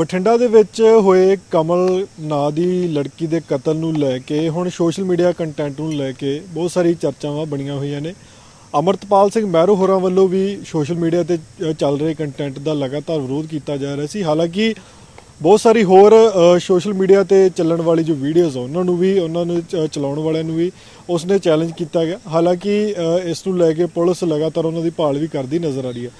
ਬਠਿੰਡਾ ਦੇ ਵਿੱਚ ਹੋਏ ਕਮਲ ਨਾਂ ਦੀ ਲੜਕੀ ਦੇ ਕਤਲ ਨੂੰ ਲੈ ਕੇ, ਹੁਣ ਸੋਸ਼ਲ ਮੀਡੀਆ ਕੰਟੈਂਟ ਨੂੰ ਲੈ ਕੇ ਬਹੁਤ ਸਾਰੀ ਚਰਚਾਵਾਂ ਬਣੀਆਂ ਹੋਈਆਂ ਨੇ। ਅਮਰਤਪਾਲ ਸਿੰਘ ਮਹਿਰੂ ਹੋਰਾਂ ਵੱਲੋਂ ਵੀ ਸੋਸ਼ਲ ਮੀਡੀਆ ਤੇ ਚੱਲ ਰਹੇ ਕੰਟੈਂਟ ਦਾ ਲਗਾਤਾਰ ਵਿਰੋਧ ਕੀਤਾ ਜਾ ਰਿਹਾ ਸੀ। ਹਾਲਾਂਕਿ ਬਹੁਤ ਸਾਰੀ ਹੋਰ ਸੋਸ਼ਲ ਮੀਡੀਆ ਤੇ ਚੱਲਣ ਵਾਲੀ ਜੋ ਵੀਡੀਓਜ਼ ਆ, ਉਹਨਾਂ ਨੂੰ ਵੀ, ਉਹਨਾਂ ਨੂੰ ਚ- ਚਲਾਉਣ ਵਾਲਿਆਂ ਨੂੰ ਵੀ ਉਸਨੇ ਚੈਲੰਜ ਕੀਤਾ ਗਿਆ। ਹਾਲਾਂਕਿ ਇਸ ਨੂੰ ਲੈ ਕੇ ਪੁਲਿਸ ਲਗਾਤਾਰ ਉਹਨਾਂ ਦੀ ਭਾਲ ਵੀ ਕਰਦੀ ਨਜ਼ਰ ਆ ਰਹੀ ਹੈ।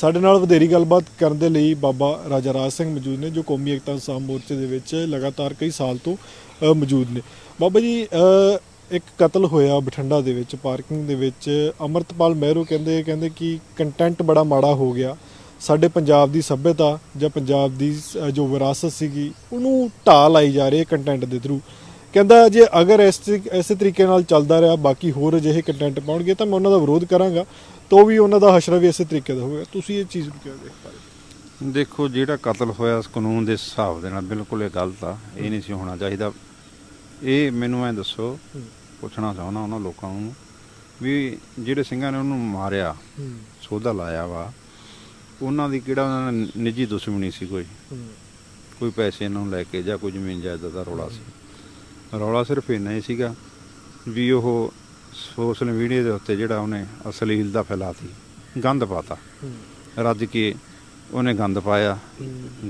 ਸਾਡੇ ਨਾਲ ਵਧੇਰੀ ਗੱਲਬਾਤ ਕਰਨ ਦੇ ਲਈ ਬਾਬਾ ਰਾਜਾ ਰਾਜ ਸਿੰਘ ਮੌਜੂਦ ਨੇ, ਜੋ ਕੌਮੀ ਏਕਤਾ ਸੰਗਰਾਮ ਮੋਰਚੇ ਦੇ ਵਿੱਚ ਲਗਾਤਾਰ ਕਈ ਸਾਲ ਤੋਂ ਮੌਜੂਦ ਨੇ। ਬਾਬਾ ਜੀ ਇੱਕ ਕਤਲ ਹੋਇਆ ਬਠਿੰਡਾ ਦੇ ਵਿੱਚ, ਪਾਰਕਿੰਗ ਦੇ ਵਿੱਚ। ਅਮਰਤਪਾਲ ਮਹਿਰੂ ਕਹਿੰਦੇ ਕਹਿੰਦੇ ਕਿ ਕੰਟੈਂਟ ਬੜਾ ਮਾੜਾ ਹੋ ਗਿਆ। ਸਾਡੇ ਪੰਜਾਬ ਦੀ ਸੱਭਿਅਤਾ ਜਾਂ ਪੰਜਾਬ ਦੀ ਸ- ਜੋ ਵਿਰਾਸਤ ਸੀਗੀ, ਉਹਨੂੰ ਢਾਹ ਲਾਈ ਜਾ ਰਹੀ ਹੈ ਕੰਟੈਂਟ ਦੇ ਥਰੂ ਕਹਿੰਦਾ ਜੇ ਅਗਰ ਇਸ ਇਸੇ ਤਰੀਕੇ ਨਾਲ ਚੱਲਦਾ ਰਿਹਾ ਬਾਕੀ ਹੋਰ ਅਜਿਹੇ ਕੰਟੈਂਟ ਪਾਉਣਗੇ ਤਾਂ ਮੈਂ ਉਹਨਾਂ ਦਾ ਵਿਰੋਧ ਕਰਾਂਗਾ ਤਾਂ ਵੀ ਉਹਨਾਂ ਦਾ ਹਸ਼ਰਾ ਵੀ ਇਸੇ ਤਰੀਕੇ ਦਾ ਹੋਵੇਗਾ। ਤੁਸੀਂ ਇਹ ਚੀਜ਼ ਨੂੰ ਕਿਵੇਂ ਦੇਖ ਪਾ ਰਹੇ ਦੇਖੋ ਜਿਹੜਾ ਕਤਲ ਹੋਇਆ ਇਸ ਕਾਨੂੰਨ ਦੇ ਹਿਸਾਬ ਦੇ ਨਾਲ ਬਿਲਕੁਲ ਇਹ ਗਲਤ ਆ ਇਹ ਨਹੀਂ ਸੀ ਹੋਣਾ ਚਾਹੀਦਾ। ਇਹ ਮੈਨੂੰ ਐ ਦੱਸੋ। ਪੁੱਛਣਾ ਚਾਹੁੰਦਾ ਉਹਨਾਂ ਲੋਕਾਂ ਨੂੰ ਵੀ ਜਿਹੜੇ ਸਿੰਘਾਂ ਨੇ ਉਹਨੂੰ ਮਾਰਿਆ ਸੋਧਾ ਲਾਇਆ ਵਾ ਉਹਨਾਂ ਦੀ ਕਿਹੜਾ ਉਹਨਾਂ ਨਾਲ ਨਿੱਜੀ ਦੁਸ਼ਮਣੀ ਸੀ ਕੋਈ? ਕੋਈ ਪੈਸੇ ਨੂੰ ਲੈ ਕੇ ਜਾਂ ਕੋਈ ਜ਼ਮੀਨ ਜਾਇਦਾਦ ਦਾ ਰੌਲਾ ਸੀ? ਰੌਲਾ ਸਿਰਫ ਇੰਨਾ ਹੀ ਸੀਗਾ ਵੀ ਉਹ ਸੋਸ਼ਲ ਮੀਡੀਆ ਦੇ ਉੱਤੇ ਜਿਹੜਾ ਉਹਨੇ ਅਸ਼ਲੀਲ ਦਾ ਫੈਲਾਤੀ ਗੰਦ ਪਾਤਾ। ਰੱਜ ਕੇ ਉਹਨੇ ਗੰਦ ਪਾਇਆ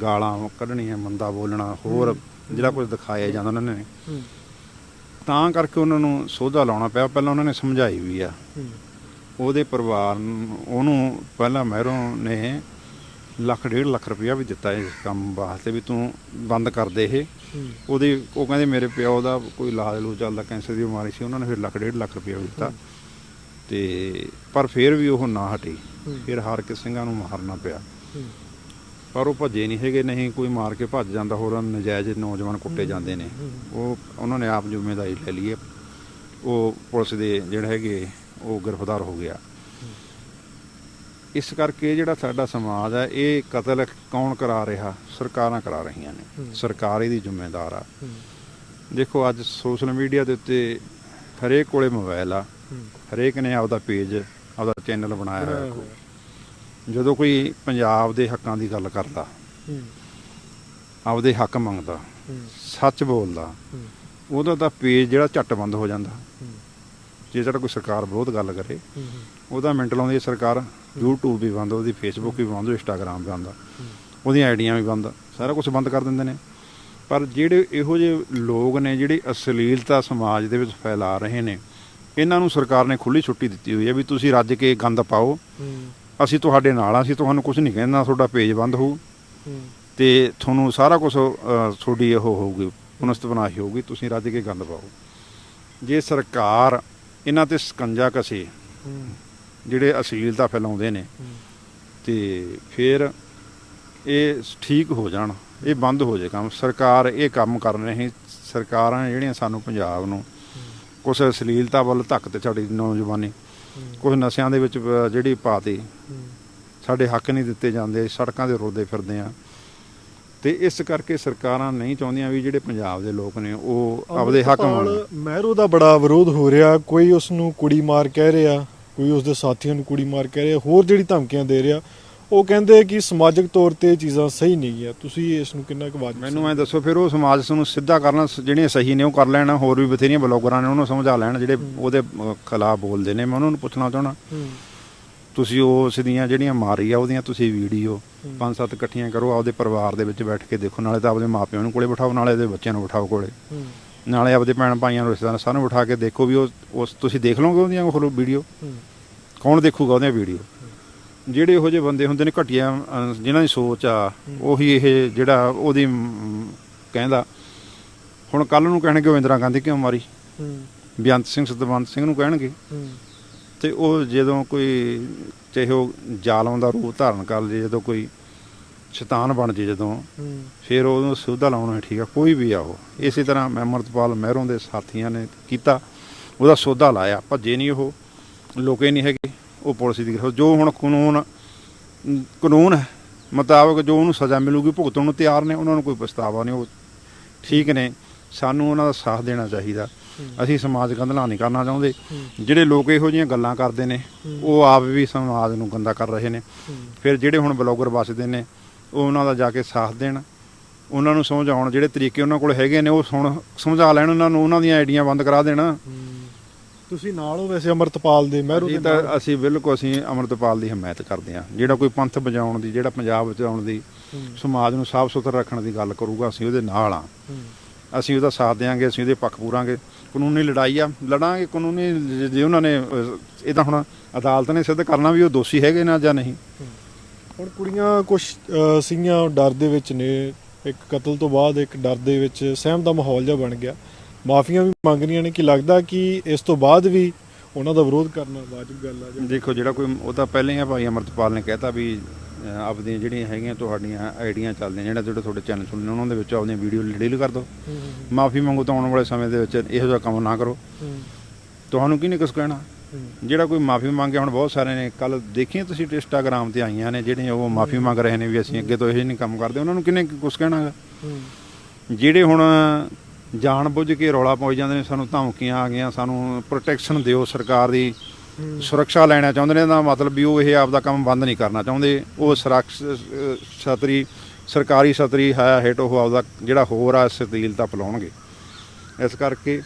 ਗਾਲਾਂ ਕੱਢਣੀਆਂ ਮੰਦਾ ਬੋਲਣਾ ਹੋਰ ਜਿਹੜਾ ਕੁਝ ਦਿਖਾਇਆ ਜਾਂਦਾ ਉਹਨਾਂ ਨੇ। ਤਾਂ ਕਰਕੇ ਉਹਨਾਂ ਨੂੰ ਸੋਧਾ ਲਾਉਣਾ ਪਿਆ ਪਹਿਲਾਂ ਉਹਨਾਂ ਨੇ ਸਮਝਾਈ ਵੀ ਆ। ਉਹਦੇ ਪਰਿਵਾਰ ਨੂੰ ਉਹਨੂੰ ਪਹਿਲਾਂ ਮਹਿਰੋਂ ਨੇ ਲੱਖ ਡੇਢ ਲੱਖ ਰੁਪਇਆ ਵੀ ਦਿੱਤਾ ਇਸ ਕੰਮ ਵਾਸਤੇ ਵੀ ਤੂੰ ਬੰਦ ਕਰ ਦੇ ਇਹ। ਉਹਦੇ ਉਹ ਕਹਿੰਦੇ ਮੇਰੇ ਪਿਓ ਦਾ ਕੋਈ ਇਲਾਜ ਲੂ ਚੱਲਦਾ ਕੈਂਸਰ ਦੀ ਬਿਮਾਰੀ ਸੀ ਉਹਨਾਂ ਨੇ ਫਿਰ ਲੱਖ ਡੇਢ ਲੱਖ ਰੁਪਇਆ ਵੀ ਦਿੱਤਾ। ਤੇ ਪਰ ਫਿਰ ਵੀ ਉਹ ਨਾ ਹਟੀ। ਫਿਰ ਹਾਰ ਕੇ ਸਿੰਘਾਂ ਨੂੰ ਮਾਰਨਾ ਪਿਆ। ਪਰ ਉਹ ਭੱਜੇ ਨਹੀਂ ਹੈਗੇ ਨਹੀਂ ਕੋਈ ਮਾਰ ਕੇ ਭੱਜ ਜਾਂਦਾ ਹੋਰ ਨਜਾਇਜ਼ ਨੌਜਵਾਨ ਕੁੱਟੇ ਜਾਂਦੇ ਨੇ। ਉਹ ਉਹਨਾਂ ਨੇ ਆਪ ਜ਼ਿੰਮੇਵਾਰੀ ਲੈ ਲਈ ਉਹ ਪੁਲਿਸ ਦੇ ਜਿਹੜੇ ਹੈਗੇ ਉਹ ਗ੍ਰਿਫਤਾਰ ਹੋ ਗਿਆ। ਇਸ ਕਰਕੇ ਜਿਹੜਾ ਸਾਡਾ ਸਮਾਜ ਹੈ ਇਹ ਕਤਲ ਕੌਣ ਕਰਾ ਰਿਹਾ? ਸਰਕਾਰਾਂ ਕਰਾ ਰਹੀਆਂ ਨੇ। ਸਰਕਾਰ ਇਹਦੀ ਜ਼ਿੰਮੇਦਾਰ ਆ। ਦੇਖੋ ਅੱਜ ਸੋਸ਼ਲ ਮੀਡੀਆ ਦੇ ਉੱਤੇ ਹਰੇਕ ਕੋਲੇ ਮੋਬਾਈਲ ਆ। ਹਰੇਕ ਨੇ ਆਪਦਾ ਪੇਜ ਆਪਦਾ ਚੈਨਲ ਬਣਾਇਆ ਹੋਇਆ ਕੋਈ। ਜਦੋਂ ਕੋਈ ਪੰਜਾਬ ਦੇ ਹੱਕਾਂ ਦੀ ਗੱਲ ਕਰਦਾ ਆਪਦੇ ਹੱਕ ਮੰਗਦਾ ਸੱਚ ਬੋਲਦਾ ਉਹਦਾ ਤਾਂ ਪੇਜ ਜਿਹੜਾ ਝੱਟ ਬੰਦ ਹੋ ਜਾਂਦਾ। ਜੇ ਜਿਹੜਾ ਕੋਈ ਸਰਕਾਰ ਵਿਰੋਧ ਗੱਲ ਕਰੇ ਉਹਦਾ ਮਿੰਟ ਲਾਉਂਦੀ ਹੈ ਸਰਕਾਰ YouTube ਵੀ ਬੰਦ ਉਹਦੀ Facebook ਵੀ ਬੰਦ Instagram ਵੀ ਬੰਦ ਉਹਦੀਆਂ ਆਈਡੀਆਂ ਵੀ ਬੰਦ ਸਾਰਾ ਕੁਝ ਬੰਦ ਕਰ ਦਿੰਦੇ ਨੇ। ਪਰ ਜਿਹੜੇ ਇਹੋ ਜਿਹੇ ਲੋਕ ਨੇ ਜਿਹੜੇ ਅਸ਼ਲੀਲਤਾ ਸਮਾਜ ਦੇ ਵਿੱਚ ਫੈਲਾ ਰਹੇ ਨੇ ਇਹਨਾਂ ਨੂੰ ਸਰਕਾਰ ਨੇ ਖੁੱਲੀ ਛੁੱਟੀ ਦਿੱਤੀ ਹੋਈ ਹੈ ਵੀ ਤੁਸੀਂ ਰੱਜ ਕੇ ਗੰਦ ਪਾਓ। ਅਸੀਂ ਤੁਹਾਡੇ ਨਾਲ ਆ ਅਸੀਂ ਤੁਹਾਨੂੰ ਕੁਝ ਨਹੀਂ ਕਹਿੰਦਾ ਤੁਹਾਡਾ ਪੇਜ ਬੰਦ ਹੋਊ। ਤੇ ਤੁਹਾਨੂੰ ਸਾਰਾ ਕੁਝ ਤੁਹਾਡੀ ਉਹ ਹੋਊਗੀ ਪੁਨਸਤ ਬਣਾਈ ਹੋਊਗੀ ਤੁਸੀਂ ਰੱਜ ਕੇ ਗੰਦ ਪਾਓ। ਜੇ ਸਰਕਾਰ ਇਹਨਾਂ ਤੇ ਸਕੰਜਾ ਕਸੇ ਜਿਹੜੇ ਅਸ਼ਲੀਲਤਾ ਫੈਲਾਉਂਦੇ ਨੇ। ਤੇ ਫਿਰ ਇਹ ਠੀਕ ਹੋ ਜਾਣ ਇਹ ਬੰਦ ਹੋ ਜਾਏ ਕੰਮ। ਸਰਕਾਰ ਇਹ ਕੰਮ ਕਰ ਰਹੀ ਸਰਕਾਰਾਂ ਜਿਹੜੀਆਂ ਸਾਨੂੰ ਪੰਜਾਬ ਨੂੰ ਕੁਛ ਅਸ਼ਲੀਲਤਾ ਵੱਲ ਧੱਕ ਤੇ ਸਾਡੀ ਨੌਜਵਾਨੀ ਕੁਝ ਨਸ਼ਿਆਂ ਦੇ ਵਿੱਚ ਜਿਹੜੀ ਪਾਤੀ ਸਾਡੇ ਹੱਕ ਨਹੀਂ ਦਿੱਤੇ ਜਾਂਦੇ ਸੜਕਾਂ ਦੇ ਰੋਲਦੇ ਫਿਰਦੇ ਆ। ਤੇ ਇਸ ਕਰਕੇ ਸਰਕਾਰਾਂ ਨਹੀਂ ਚਾਹੁੰਦੀਆਂ ਵੀ ਜਿਹੜੇ ਪੰਜਾਬ ਦੇ ਲੋਕ ਨੇ ਉਹ ਆਪਦੇ ਹੱਕ ਮੰਗਣ ਮਹਿਰੋ ਦਾ ਬੜਾ ਵਿਰੋਧ ਹੋ ਰਿਹਾ। ਕੋਈ ਉਸ ਨੂੰ ਕੁੜੀ ਮਾਰ ਕਹਿ ਰਿਹਾ ਕੋਈ ਉਸ ਦੇ ਸਾਥੀਆਂ ਨੂੰ ਕੁੜੀ ਮਾਰ ਕਹਿ ਰਿਹਾ ਹੋਰ ਜਿਹੜੀ ਧਮਕੀਆਂ ਦੇ ਰਿਹਾ ਉਹ ਕਹਿੰਦੇ ਕਿ ਸਮਾਜਿਕ ਤੌਰ ਤੇ ਚੀਜ਼ਾਂ ਸਹੀ ਨਹੀਂ ਗਿਆ ਤੁਸੀਂ ਇਸ ਨੂੰ ਕਿੰਨਾ ਕੁ ਵਾਜ ਮੈਨੂੰ ਐ ਦੱਸੋ ਫਿਰ ਉਹ ਸਮਾਜ ਨੂੰ ਸਿੱਧਾ ਕਰਨਾ ਜਿਹੜੀਆਂ ਸਹੀ ਨੇ ਉਹ ਕਰ ਲੈਣ ਹੋਰ ਵੀ ਬਥੇਰੀਆਂ ਬਲੌਗਰਾਂ ਨੇ ਉਹਨੂੰ ਸਮਝਾ ਲੈਣ ਜਿਹੜੇ ਉਹਦੇ ਖਿਲਾਫ ਬੋਲਦੇ ਨੇ। ਮੈਂ ਉਹਨਾਂ ਨੂੰ ਪੁੱਛਣਾ ਚਾਹਣਾ ਹੂੰ। ਤੁਸੀਂ ਉਸ ਦੀਆਂ ਜਿਹੜੀਆਂ ਮਾਰੀ ਆ ਉਹਦੀਆਂ ਤੁਸੀਂ ਵੀਡੀਓ। ਪੰਜ ਸੱਤ ਇਕੱਠੀਆਂ ਕਰੋ ਆਪਦੇ ਪਰਿਵਾਰ ਦੇ ਵਿੱਚ ਬੈਠ ਕੇ ਦੇਖੋ ਨਾਲੇ ਤਾਂ ਆਪਦੇ ਮਾਪਿਆਂ ਨੂੰ ਕੋਲੇ ਬਿਠਾਓ ਨਾਲੇ ਦੇ ਬੱਚਿਆਂ ਨੂੰ ਬਿਠਾਓ ਕੋਲੇ। ਨਾਲੇ ਆਪਦੇ ਭੈਣ ਭਾਈਆਂ ਨੂੰ ਰਿਸ਼ਤੇਦਾਰਾਂ ਸਾਰਿਆਂ ਨੂੰ ਬਿਠਾ ਕੇ ਦੇਖੋ ਵੀ ਉਹ ਉਸ ਤੁਸੀਂ ਦੇਖ ਲਓਗੇ ਉਹਦੀਆਂ ਉਹ ਵੀਡੀਓ? ਕੌਣ ਦੇਖੂਗਾ ਉਹਦੀਆਂ ਵੀਡੀਓ? ਜਿਹੜੇ ਇਹੋ ਜਿਹੇ ਬੰਦੇ ਹੁੰਦੇ ਨੇ ਘਟੀਆ ਜਿਨ੍ਹਾਂ ਦੀ ਸੋਚ ਆ ਉਹੀ ਇਹ ਜਿਹੜਾ ਉਹਦੀ ਕਹਿੰਦਾ ਹੁਣ ਕੱਲ ਨੂੰ ਕਹਿਣਗੇ ਉਹ ਇੰਦਰਾ ਗਾਂਧੀ ਕਿਉਂ ਮਾਰੀ? ਹੂੰ। ਬੇਅੰਤ ਸਿੰਘ ਸਤਵੰਤ ਸਿੰਘ ਨੂੰ ਕਹਿਣਗੇ। ਤੇ ਉਹ ਜਦੋਂ ਕੋਈ ਚਾਹੇ ਉਹ ਜ਼ਾਲਮ ਦਾ ਰੂਪ ਧਾਰਨ ਕਰ ਲੇ ਜਦੋਂ ਕੋਈ ਸ਼ੈਤਾਨ ਬਣ ਜੇ ਜਦੋਂ ਫਿਰ ਉਹਨੂੰ ਸੁਧਾ ਲਾਉਣਾ ਹੀ ਠੀਕ ਆ ਕੋਈ ਵੀ ਆ ਉਹ। ਇਸੇ ਤਰ੍ਹਾਂ ਮੈਂ ਅਮਰਤਪਾਲ ਮਹਿਰੋਂ ਦੇ ਸਾਥੀਆਂ ਨੇ ਕੀਤਾ ਉਹਦਾ ਸੋਧਾ ਲਾਇਆ ਭੱਜੇ ਨਹੀਂ ਉਹ ਲੋਕੇ ਨਹੀਂ ਹੈਗੇ ਉਹ ਪੁਲਿਸ ਦੀ ਗ੍ਰਿਫਤ। ਜੋ ਹੁਣ ਕਾਨੂੰਨ ਕਾਨੂੰਨ ਹੈ ਮੁਤਾਬਕ ਜੋ ਉਹਨੂੰ ਸਜ਼ਾ ਮਿਲੂਗੀ ਭੁਗਤਣ ਨੂੰ ਤਿਆਰ ਨੇ ਉਹਨਾਂ ਨੂੰ ਕੋਈ ਪਛਤਾਵਾ ਨਹੀਂ ਉਹ ਠੀਕ ਨੇ ਸਾਨੂੰ ਉਹਨਾਂ ਦਾ ਸਾਥ ਦੇਣਾ ਚਾਹੀਦਾ। ਅਸੀਂ ਸਮਾਜ ਗੰਦਲਾ ਨਹੀਂ ਕਰਨਾ ਚਾਹੁੰਦੇ। ਜਿਹੜੇ ਲੋਕ ਇਹੋ ਜਿਹੀਆਂ ਗੱਲਾਂ ਕਰਦੇ ਨੇ ਉਹ ਆਪ ਵੀ ਸਮਾਜ ਨੂੰ ਗੰਦਾ ਕਰ ਰਹੇ ਨੇ। ਫਿਰ ਜਿਹੜੇ ਹੁਣ ਬਲੌਗਰ ਵੱਸਦੇ ਨੇ ਉਹ ਉਹਨਾਂ ਦਾ ਜਾ ਕੇ ਸਾਥ ਦੇਣ। ਉਹਨਾਂ ਨੂੰ ਸਮਝਾਉਣ ਜਿਹੜੇ ਤਰੀਕੇ ਉਹਨਾਂ ਕੋਲ ਹੈਗੇ ਨੇ ਉਹ ਸੁਣ ਸਮਝਾ ਲੈਣ ਉਹਨਾਂ ਨੂੰ ਉਹਨਾਂ ਦੀਆਂ ਆਈਡੀਆਂ ਬੰਦ ਕਰਾ ਦੇਣ। ਤੁਸੀਂ ਨਾਲ ਹੋ ਵੈਸੇ ਅਮਰਤਪਾਲ ਦੇ ਮਹਿਰੂ ਦੇ ਤਾਂ ਅਸੀਂ ਬਿਲਕੁਲ ਅਸੀਂ ਅਮਰਤਪਾਲ ਦੀ ਹਮਾਇਤ ਕਰਦੇ ਹਾਂ। ਜਿਹੜਾ ਕੋਈ ਪੰਥ ਬਚਾਉਣ ਦੀ ਜਿਹੜਾ ਪੰਜਾਬ ਬਚਾਉਣ ਦੀ ਸਮਾਜ ਨੂੰ ਸਾਫ਼ ਸੁਥਰਾ ਰੱਖਣ ਦੀ ਗੱਲ ਕਰੂਗਾ ਅਸੀਂ ਉਹਦੇ ਨਾਲ ਆ ਅਸੀਂ ਉਹਦਾ ਸਾਥ ਦੇਵਾਂਗੇ ਅਸੀਂ ਉਹਦੇ ਪੱਖ ਪੂਰਾਂਗੇ। ਕਾਨੂੰਨੀ ਲੜਾਈ ਆ ਲੜਾਂਗੇ ਕਾਨੂੰਨੀ ਜੇ- ਉਹਨਾਂ ਨੇ ਇਹ ਤਾਂ ਹੁਣ ਅਦਾਲਤ ਨੇ ਸਿੱਧ ਕਰਨਾ ਵੀ ਉਹ ਦੋਸ਼ੀ ਹੈਗੇ ਨਾ ਜਾਂ ਨਹੀਂ। ਹੁਣ ਕੁੜੀਆਂ ਕੁਝ ਸੀਗੀਆਂ ਡਰ ਦੇ ਵਿੱਚ ਨੇ। ਇੱਕ ਕਤਲ ਤੋਂ ਬਾਅਦ ਇੱਕ ਡਰ ਦੇ ਵਿੱਚ ਸਹਿਮ ਦਾ ਮਾਹੌਲ ਜਿਹਾ ਬਣ ਗਿਆ। ਮਾਫੀਆਂ ਵੀ ਮੰਗ ਰਹੀਆਂ ਨੇ ਕਿ ਲੱਗਦਾ ਕਿ ਇਸ ਤੋਂ ਬਾਅਦ ਵੀ ਉਹਨਾਂ ਦਾ ਵਿਰੋਧ ਕਰਨਾ ਵਾਜਬ ਗੱਲ ਆ ਜਾਂ ਦੇਖੋ ਜਿਹੜਾ ਕੋਈ ਉਹ ਤਾਂ ਪਹਿਲਾਂ ਹੀ ਆ ਭਾਈ ਅਮਰਤਪਾਲ ਨੇ ਕਹਿਤਾ ਵੀ ਆਪਦੀਆਂ ਜਿਹੜੀਆਂ ਹੈਗੀਆਂ ਤੁਹਾਡੀਆਂ ਆਈਡੀਆਂ ਚੱਲਦੀਆਂ ਜਿਹੜਾ ਜਿਹੜੇ ਤੁਹਾਡੇ ਚੈਨਲ ਸੁਣਨੇ ਉਹਨਾਂ ਦੇ ਵਿੱਚ ਆਪਦੀਆਂ ਵੀਡੀਓ ਡਿਲੀਟ ਕਰ ਦਿਓ। ਮਾਫੀ ਮੰਗੋ ਤਾਂ ਆਉਣ ਵਾਲੇ ਸਮੇਂ ਦੇ ਵਿੱਚ ਇਹੋ ਜਿਹਾ ਕੰਮ ਨਾ ਕਰੋ। ਤੁਹਾਨੂੰ ਕਿਹਨੇ ਕੁਛ ਕਹਿਣਾ? ਜਿਹੜਾ ਕੋਈ ਮਾਫੀ ਮੰਗੇ ਹੁਣ ਬਹੁਤ ਸਾਰੇ ਨੇ ਕੱਲ ਦੇਖੀਆਂ ਤੁਸੀਂ ਇੰਸਟਾਗ੍ਰਾਮ ਤੇ ਆਈਆਂ ਨੇ ਜਿਹੜੇ ਉਹ ਮਾਫੀ ਮੰਗ ਰਹੇ ਨੇ ਵੀ ਅਸੀਂ ਅੱਗੇ ਤੋਂ ਇਹ ਨਹੀਂ ਕੰਮ ਕਰਦੇ ਉਹਨਾਂ ਨੂੰ ਕਿਹਨੇ ਕੁਛ ਕਹਿਣਾਗਾ? ਜਿਹੜੇ ਹੁਣ ਜਾਣ ਬੁੱਝ ਕੇ ਰੌਲਾ ਪਾਈ ਜਾਂਦੇ ਨੇ ਸਾਨੂੰ ਧਮਕੀਆਂ ਆ ਗਈਆਂ ਸਾਨੂੰ ਪ੍ਰੋਟੈਕਸ਼ਨ ਦਿਓ ਸਰਕਾਰ ਦੀ ਸੁਰੱਖਿਆ ਲੈਣਾ ਚਾਹੁੰਦੇ ਨੇ ਇਹਦਾ ਮਤਲਬ ਵੀ ਉਹ ਇਹ ਆਪਦਾ ਕੰਮ ਬੰਦ ਨਹੀਂ ਕਰਨਾ ਚਾਹੁੰਦੇ। ਉਹ ਸੁਰੱਖ ਛਤਰੀ ਸਰਕਾਰੀ ਛਤਰੀ ਹੈ ਹੇਠ ਉਹ ਆਪਦਾ ਜਿਹੜਾ ਹੋਰ ਆ ਸਤੀਲਤਾ ਫਲਾਉਣਗੇ ਇਸ ਕਰਕੇ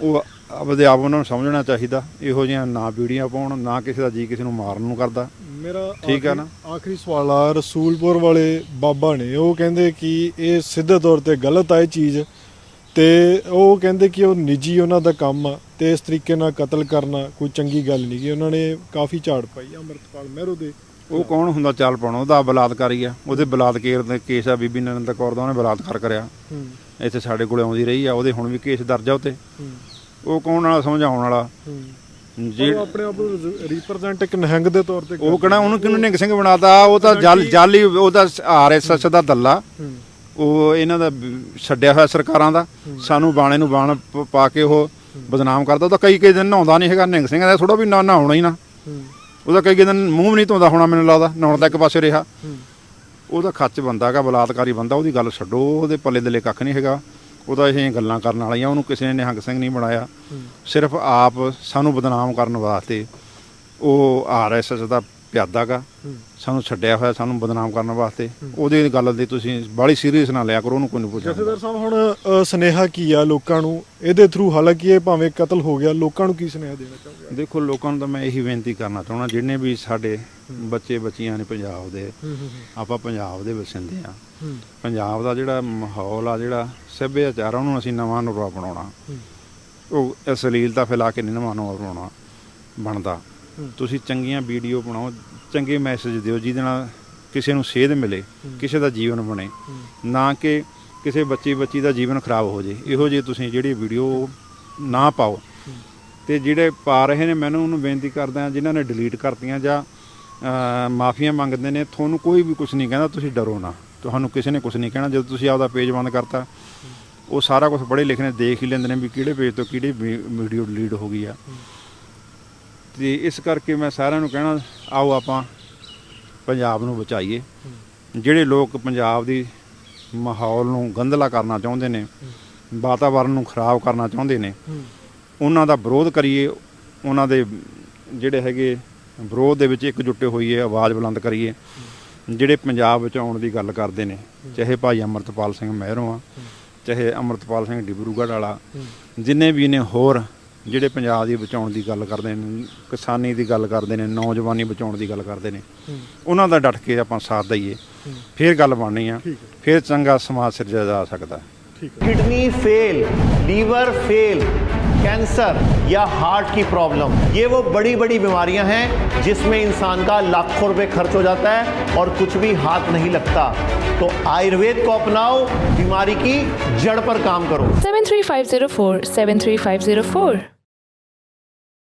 ਉਹ ਆਪਦੇ ਆਪ ਉਹਨਾਂ ਨੂੰ ਸਮਝਣਾ ਚਾਹੀਦਾ ਇਹੋ ਜਿਹੀਆਂ ਨਾ ਵੀਡੀਓ ਪਾਉਣ ਨਾ ਕਿਸੇ ਦਾ ਜੀ ਕਿਸੇ ਨੂੰ ਮਾਰਨ ਨੂੰ ਕਰਦਾ। ਮੇਰਾ ਠੀਕ ਆਖਰੀ- ਨਾ? ਆਖਰੀ ਸਵਾਲ ਆ ਰਸੂਲਪੁਰ ਵਾਲੇ ਬਾਬਾ ਨੇ ਉਹ ਕਹਿੰਦੇ ਕਿ ਇਹ ਸਿੱਧੇ ਤੌਰ ਤੇ ਗਲਤ ਆ ਇਹ ਚੀਜ਼। ਤੇ ਉਹ ਕਹਿੰਦੇ ਕਿ ਉਹ ਨਿੱਜੀ ਉਹਨਾਂ ਦਾ ਕੰਮ ਆ ਤੇ ਇਸ ਤਰੀਕੇ ਨਾਲ ਕਤਲ ਕਰਨਾ ਕੋਈ ਚੰਗੀ ਗੱਲ ਨਹੀਂ ਗੀ। ਉਹਨਾਂ ਨੇ ਕਾਫੀ ਝਾੜ ਪਾਈ ਅਮਰਤਪਾਲ ਮਹਿਰੋ ਦੇ ਉਹ ਕੌਣ ਹੁੰਦਾ ਚੱਲ ਪਾਉਣਾ? ਉਹਦਾ ਬਲਾਤਕਾਰੀ ਆ। ਉਹਦੇ ਬਲਾਤਕਾਰ ਦੇ ਕੇਸ ਆ ਬੀਬੀ ਨਰਿੰਦਰ ਕੌਰ ਦਾ ਉਹਨੇ ਬਲਾਤਕਾਰ ਕਰਿਆ। ਇੱਥੇ ਸਾਡੇ ਕੋਲੇ ਆਉਂਦੀ ਰਹੀ ਆ ਉਹਦੇ ਹੁਣ ਵੀ ਕੇਸ ਦਰਜ ਆ ਉਤੇ ਉਹ ਕੌਣ ਵਾਲਾ ਸਮਝਾਉਣ ਵਾਲਾ? ਜੇ ਉਹ ਆਪਣੇ ਆਪ ਨੂੰ ਰਿਪਰੈਜ਼ੈਂਟ ਇੱਕ ਨਿਹੰਗ ਦੇ ਤੌਰ ਤੇ ਉਹ ਕਿਹੜਾ ਉਹਨੂੰ ਕਿਹਨੂੰ ਨਿੰਗ ਸਿੰਘ ਬਣਾਤਾ? ਉਹ ਤਾਂ ਜਲ ਜਾਲੀ ਉਹ ਤਾਂ ਆਰਐਸਐਸ ਦਾ ਦੱਲਾ। ਉਹ ਇਹਨਾਂ ਦਾ ਛੱਡਿਆ ਹੋਇਆ ਸਰਕਾਰਾਂ ਦਾ। ਸਾਨੂੰ ਬਾਣੇ ਨੂੰ ਬਾਣ ਪ- ਪਾ ਕੇ ਉਹ ਬਦਨਾਮ ਕਰਦਾ। ਉਹ ਤਾਂ ਕਈ ਕਈ ਦਿਨ ਨਹਾਉਂਦਾ ਨਹੀਂ ਹੈਗਾ। ਨਿੰਗ ਸਿੰਘ ਦਾ ਥੋੜਾ ਵੀ ਨਾ ਨਹਾਉਣਾ ਹੀ ਨਾ। ਉਹਦਾ ਕਈ ਕਈ ਦਿਨ ਮੂੰਹ ਵੀ ਨਹੀਂ ਧੋਂਦਾ ਹੋਣਾ ਮੈਨੂੰ ਲੱਗਦਾ। ਨਹਾਉਣ ਦਾ ਇੱਕ ਪਾਸੇ ਰਿਹਾ। ਉਹਦਾ ਖੱਚ ਬੰਦਾ ਹੈਗਾ, ਬਲਾਤਕਾਰੀ ਬੰਦਾ। ਉਹਦੀ ਗੱਲ ਛੱਡੋ। ਉਹਦੇ ਪੱਲੇ ਦੇ ਕੱਖ ਨਹੀਂ ਹੈਗਾ। ਉਹਦਾ ਇਹ ਗੱਲਾਂ ਕਰਨ ਵਾਲੀਆਂ। ਉਹਨੂੰ ਕਿਸੇ ਨੇ ਨਿਹੰਗ ਸਿੰਘ ਨਹੀਂ ਬਣਾਇਆ। ਸਿਰਫ ਆਪ ਸਾਨੂੰ ਬਦਨਾਮ ਕਰਨ ਵਾਸਤੇ ਉਹ ਆਰਐਸਐਸ ਦਾ ਪਿਆਦਾ ਗਾ। ਹੂੰ। ਸਾਨੂੰ ਛੱਡਿਆ ਹੋਇਆ ਸਾਨੂੰ ਬਦਨਾਮ ਕਰਨ ਵਾਸਤੇ। ਉਹਦੀ ਗੱਲ ਦੀ ਤੁਸੀਂ ਬਾਹਲੀ ਸੀਰੀਅਸ ਨਾ ਲਿਆ ਕਰੋ ਉਹਨੂੰ ਕੋਈ ਨਹੀਂ ਪੁੱਛਦਾ। ਜਥੇਦਾਰ ਸਾਹਿਬ ਹੁਣ ਸੁਨੇਹਾ ਕੀ ਆ ਲੋਕਾਂ ਨੂੰ? ਇਹਦੇ ਥਰੂ ਹਾਲਾਂਕਿ ਇਹ ਭਾਵੇਂ ਕਤਲ ਹੋ ਗਿਆ ਲੋਕਾਂ ਨੂੰ ਕੀ ਸੁਨੇਹਾ ਦੇਣਾ ਚਾਹੁੰਦੇ ਦੇਖੋ ਲੋਕਾਂ ਨੂੰ ਤਾਂ ਮੈਂ ਇਹੀ ਬੇਨਤੀ ਕਰਨਾ ਚਾਹੁੰਦਾ ਜਿੰਨੇ ਵੀ ਸਾਡੇ ਬੱਚੇ ਬੱਚੀਆਂ ਨੇ ਪੰਜਾਬ ਦੇ ਆਪਾਂ ਪੰਜਾਬ ਦੇ ਵਸਿੰਦੇ ਆ ਪੰਜਾਬ ਦਾ ਜਿਹੜਾ ਮਾਹੌਲ ਆ ਜਿਹੜਾ ਸੱਭਿਆਚਾਰ ਆ, ਉਹਨੂੰ ਅਸੀਂ ਨਵਾਂ ਨੁਰਾ ਬਣਾਉਣਾ। ਉਹ ਅਸਲੀਲਤਾ ਫੈਲਾ ਕੇ ਨਹੀਂ ਨਵਾਂ ਨੁਰਾ ਬਣਾਉਣਾ ਬਣਦਾ। ਤੁਸੀਂ ਚੰਗੀਆਂ ਵੀਡੀਓ ਬਣਾਓ ਚੰਗੇ ਮੈਸੇਜ ਦਿਓ ਜਿਹਦੇ ਨਾਲ ਕਿਸੇ ਨੂੰ ਸੇਧ ਮਿਲੇ ਕਿਸੇ ਦਾ ਜੀਵਨ ਬਣੇ। ਨਾ ਕਿ ਕਿਸੇ ਬੱਚੀ ਬੱਚੀ ਦਾ ਜੀਵਨ ਖਰਾਬ ਹੋ ਜੇ। ਇਹੋ ਜਿਹੀ ਤੁਸੀਂ ਜਿਹੜੀ ਵੀਡੀਓ ਨਾ ਪਾਓ। ਤੇ ਜਿਹੜੇ ਪਾ ਰਹੇ ਨੇ ਮੈਨੂੰ ਉਹਨੂੰ ਬੇਨਤੀ ਕਰਦਾ ਜਿਨ੍ਹਾਂ ਨੇ ਡਿਲੀਟ ਕਰਤੀਆਂ ਜਾਂ ਮਾਫੀਆਂ ਮੰਗਦੇ ਨੇ ਤੁਹਾਨੂੰ ਕੋਈ ਵੀ ਕੁਝ ਨਹੀਂ ਕਹਿੰਦਾ ਤੁਸੀਂ ਡਰੋ ਨਾ। ਤੁਹਾਨੂੰ ਕਿਸੇ ਨੇ ਕੁਝ ਨਹੀਂ ਕਹਿਣਾ ਜਦੋਂ ਤੁਸੀਂ ਆਪਦਾ ਪੇਜ ਬੰਦ ਕਰਤਾ ਉਹ ਸਾਰਾ ਕੁਝ ਬੜੇ ਲਿਖਣੇ ਦੇਖ ਹੀ ਲੈਂਦੇ ਨੇ ਵੀ ਕਿਹੜੇ ਪੇਜ ਤੋਂ ਕਿਹੜੀ ਵੀਡੀਓ ਡਿਲੀਟ ਹੋ ਗਈ ਆ। ਤੇ ਇਸ ਕਰਕੇ ਮੈਂ ਸਾਰਿਆਂ ਨੂੰ ਕਹਿਣਾ ਆਓ ਆਪਾਂ ਪੰਜਾਬ ਨੂੰ ਬਚਾਈਏ। ਜਿਹੜੇ ਲੋਕ ਪੰਜਾਬ ਦੀ ਮਾਹੌਲ ਨੂੰ ਗੰਧਲਾ ਕਰਨਾ ਚਾਹੁੰਦੇ ਨੇ ਵਾਤਾਵਰਣ ਨੂੰ ਖਰਾਬ ਕਰਨਾ ਚਾਹੁੰਦੇ ਨੇ ਉਹਨਾਂ ਦਾ ਵਿਰੋਧ ਕਰੀਏ ਉਹਨਾਂ ਦੇ ਜਿਹੜੇ ਹੈਗੇ ਵਿਰੋਧ ਦੇ ਵਿੱਚ ਇਕਜੁੱਟੇ ਹੋਈਏ ਆਵਾਜ਼ ਬੁਲੰਦ ਕਰੀਏ। ਜਿਹੜੇ ਪੰਜਾਬ ਵਿੱਚ ਆਉਣ ਦੀ ਗੱਲ ਕਰਦੇ ਨੇ ਚਾਹੇ ਭਾਈ ਅਮਰਤਪਾਲ ਸਿੰਘ ਮਹਿਰੋਂ ਆ ਚਾਹੇ ਅਮਰਤਪਾਲ ਸਿੰਘ ਡਿਬਰੂਗੜ੍ਹ ਵਾਲਾ ਜਿੰਨੇ ਵੀ ਨੇ ਹੋਰ ਜਿਹੜੇ ਪੰਜਾਬ ਦੀ ਬਚਾਉਣ ਦੀ ਗੱਲ ਕਰਦੇ ਨੇ ਕਿਸਾਨੀ ਦੀ ਗੱਲ ਕਰਦੇ ਨੇ ਨੌਜਵਾਨੀ ਬਚਾਉਣ ਦੀ ਗੱਲ ਕਰਦੇ ਨੇ ਉਹਨਾਂ ਦਾ ਡਟ ਕੇ ਆਪਾਂ ਸਾਥ ਦਈਏ। ਫਿਰ ਗੱਲ ਬਣਨੀ ਆ ਫਿਰ ਚੰਗਾ ਸਮਾਜ ਸਿਰਜਿਆ ਜਾ ਸਕਦਾ। ਠੀਕ ਹੈ। Kidney fail liver fail cancer या हार्ट की प्रॉब्लम, ये वो बड़ी बड़ी बीमारियाँ हैं जिसमें इंसान का लाखों रुपए खर्च हो जाता है और कुछ भी हाथ नहीं लगता। तो आयुर्वेद को अपनाओ, बीमारी की जड़ पर काम करो। 73504 73504